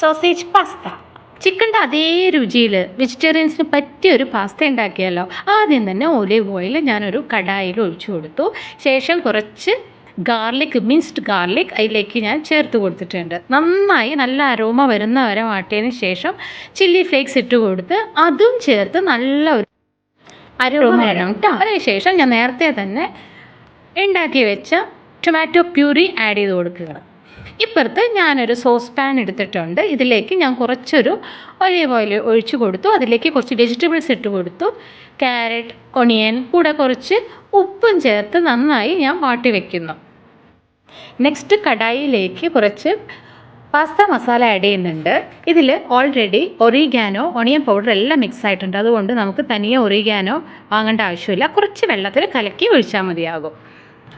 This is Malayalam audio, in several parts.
സോസേജ് പാസ്ത ചിക്കന്റെ അതേ രുചിയിൽ വെജിറ്റേറിയൻസിന് പറ്റിയ ഒരു പാസ്ത ഉണ്ടാക്കിയാലോ ആദ്യം തന്നെ ഒലിവ് ഓയിൽ ഞാനൊരു കടായിൽ ഒഴിച്ചു കൊടുത്തു. ശേഷം കുറച്ച് ഗാർലിക് മിൻസ്ഡ് ഗാർലിക് അതിലേക്ക് ഞാൻ ചേർത്ത് കൊടുത്തിട്ടുണ്ട്. നന്നായി നല്ല അരോമ വരുന്ന വരെ വാട്ടിയതിന് ശേഷം ചില്ലി ഫ്ലേക്സ് ഇട്ട് കൊടുത്ത് അതും ചേർത്ത് നല്ല ഒരു അരോമ വരണം കേട്ടോ അതിനുശേഷം ഞാൻ നേരത്തെ തന്നെ ഉണ്ടാക്കി വെച്ച ടൊമാറ്റോ പ്യൂരി ആഡ് ചെയ്ത് കൊടുക്കുക ഇപ്പുറത്ത് ഞാനൊരു സോസ് പാൻ എടുത്തിട്ടുണ്ട്. ഇതിലേക്ക് ഞാൻ കുറച്ചൊരു ഒലിവ് ഓയിൽ ഒഴിച്ചു കൊടുത്തു. അതിലേക്ക് കുറച്ച് വെജിറ്റബിൾസ് ഇട്ട് കൊടുത്തു. ക്യാരറ്റ് ഒണിയൻ കൂടെ കുറച്ച് ഉപ്പും ചേർത്ത് നന്നായി ഞാൻ വാട്ടി വയ്ക്കുന്നു നെക്സ്റ്റ് കടായിലേക്ക് കുറച്ച് പാസ്ത മസാല ആഡ് ചെയ്യുന്നുണ്ട്. ഇതിൽ ഓൾറെഡി ഒറിഗാനോ ഒണിയൻ പൗഡർ എല്ലാം മിക്സ് ആയിട്ടുണ്ട്. അതുകൊണ്ട് നമുക്ക് തനിയെ ഒറിഗാനോ വാങ്ങേണ്ട ആവശ്യമില്ല. കുറച്ച് വെള്ളത്തിൽ കലക്കി ഒഴിച്ചാൽ മതിയാകും.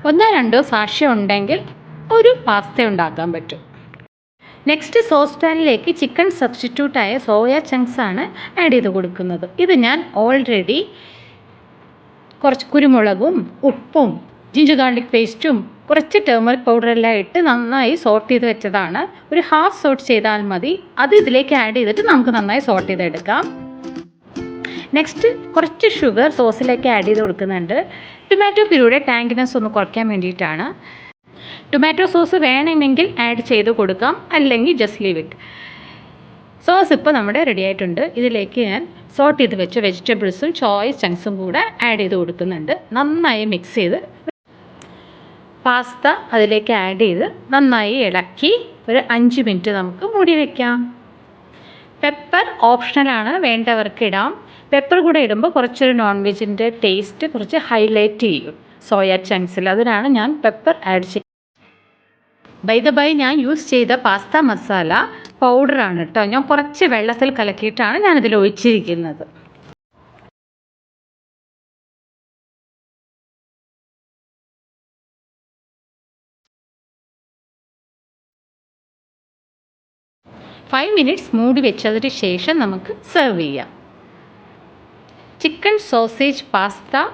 ഒന്നോ രണ്ടോ സാക്ഷ്യം ഉണ്ടെങ്കിൽ ഒരു പാസ്ത ഉണ്ടാക്കാൻ പറ്റും. നെക്സ്റ്റ് സോസ് പാനിലേക്ക് ചിക്കൻ സബ്സ്റ്റിറ്റ്യൂട്ടായ സോയ ചങ്ക്സ് ആണ് ആഡ് ചെയ്ത് കൊടുക്കുന്നത്. ഇത് ഞാൻ ഓൾറെഡി കുറച്ച് കുരുമുളകും ഉപ്പും ജിഞ്ചർ ഗാർലിക് പേസ്റ്റും കുറച്ച് ടേമറിക് പൗഡറെല്ലാം ഇട്ട് നന്നായി സോർട്ട് ചെയ്ത് വെച്ചതാണ്. ഒരു ഹാഫ് സോർട്ട് ചെയ്താൽ മതി. അത് ഇതിലേക്ക് ആഡ് ചെയ്തിട്ട് നമുക്ക് നന്നായി സോർട്ട് ചെയ്തെടുക്കാം. നെക്സ്റ്റ് കുറച്ച് ഷുഗർ സോസിലേക്ക് ആഡ് ചെയ്ത് കൊടുക്കുന്നുണ്ട്. ടൊമാറ്റോ പ്യൂരിയുടെ ടാങ്കിനെസ് ഒന്ന് കുറയ്ക്കാൻ വേണ്ടിയിട്ടാണ്. ടൊമാറ്റോ സോസ് വേണമെങ്കിൽ ആഡ് ചെയ്ത് കൊടുക്കാം. അല്ലെങ്കിൽ ജസ്റ്റ് ലീവ് ഇറ്റ് സോസ് ഇപ്പോൾ നമ്മുടെ റെഡി ആയിട്ടുണ്ട്. ഇതിലേക്ക് ഞാൻ സോട്ട് ചെയ്ത് വെച്ച വെജിറ്റബിൾസും ചോയ്സ് ചങ്ക്സും കൂടെ ആഡ് ചെയ്ത് കൊടുക്കുന്നുണ്ട്. നന്നായി മിക്സ് ചെയ്ത് പാസ്ത അതിലേക്ക് ആഡ് ചെയ്ത് നന്നായി ഇളക്കി ഒരു അഞ്ച് മിനിറ്റ് നമുക്ക് മൂടി വയ്ക്കാം പെപ്പർ ഓപ്ഷണലാണ് വേണ്ടവർക്ക് ഇടാം. പെപ്പർ കൂടെ ഇടുമ്പോൾ കുറച്ചൊരു നോൺ വെജിന്റെ ടേസ്റ്റ് കുറച്ച് ഹൈലൈറ്റ് ചെയ്യും. സോയ ചങ്ക്സിൽ അതിനാണ് ഞാൻ പെപ്പർ ആഡ് ചെയ്യുന്നത് ബൈ ബൈ ഞാൻ യൂസ് ചെയ്ത പാസ്ത മസാല പൗഡറാണ് കേട്ടോ ഞാൻ കുറച്ച് വെള്ളത്തിൽ കലക്കിയിട്ടാണ് ഞാനിതിൽ ഒഴിച്ചിരിക്കുന്നത്. ഫൈവ് മിനിറ്റ്സ് മൂടി വെച്ചതിന് ശേഷം നമുക്ക് സെർവ് ചെയ്യാം. Chicken sausage pasta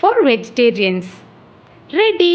for vegetarians ready